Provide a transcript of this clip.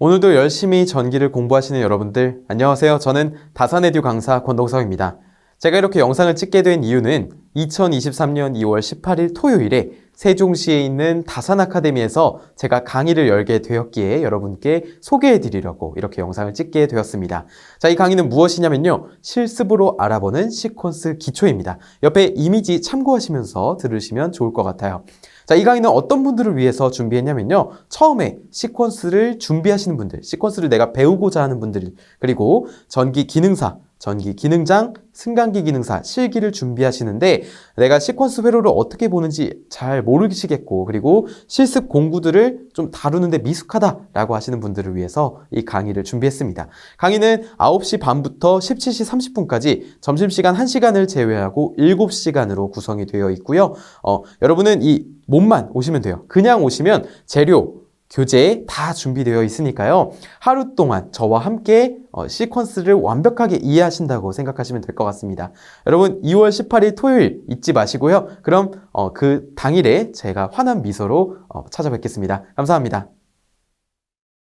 오늘도 열심히 전기를 공부하시는 여러분들, 안녕하세요. 저는 다산에듀 강사 권동석입니다. 제가 이렇게 영상을 찍게 된 이유는 2023년 2월 18일 토요일에 세종시에 있는 다산 아카데미에서 제가 강의를 열게 되었기에 여러분께 소개해 드리려고 이렇게 영상을 찍게 되었습니다. 자, 이 강의는 무엇이냐면요. 실습으로 알아보는 시퀀스 기초입니다. 옆에 이미지 참고하시면서 들으시면 좋을 것 같아요. 자, 이 강의는 어떤 분들을 위해서 준비했냐면요. 처음에 시퀀스를 준비하시는 분들, 시퀀스를 내가 배우고자 하는 분들, 그리고 전기 기능사, 전기 기능장, 승강기 기능사, 실기를 준비하시는데 내가 시퀀스 회로를 어떻게 보는지 잘 모르시겠고 그리고 실습 공구들을 좀 다루는데 미숙하다라고 하시는 분들을 위해서 이 강의를 준비했습니다. 강의는 9시 반부터 17시 30분까지 점심시간 1시간을 제외하고 7시간으로 구성이 되어 있고요. 어, 여러분은 이 몸만 오시면 돼요. 그냥 오시면 재료, 교재 다 준비되어 있으니까요. 하루 동안 저와 함께 어, 시퀀스를 완벽하게 이해하신다고 생각하시면 될 것 같습니다. 여러분 2월 18일 토요일 잊지 마시고요. 그럼 어, 그 당일에 제가 환한 미소로 어, 찾아뵙겠습니다. 감사합니다.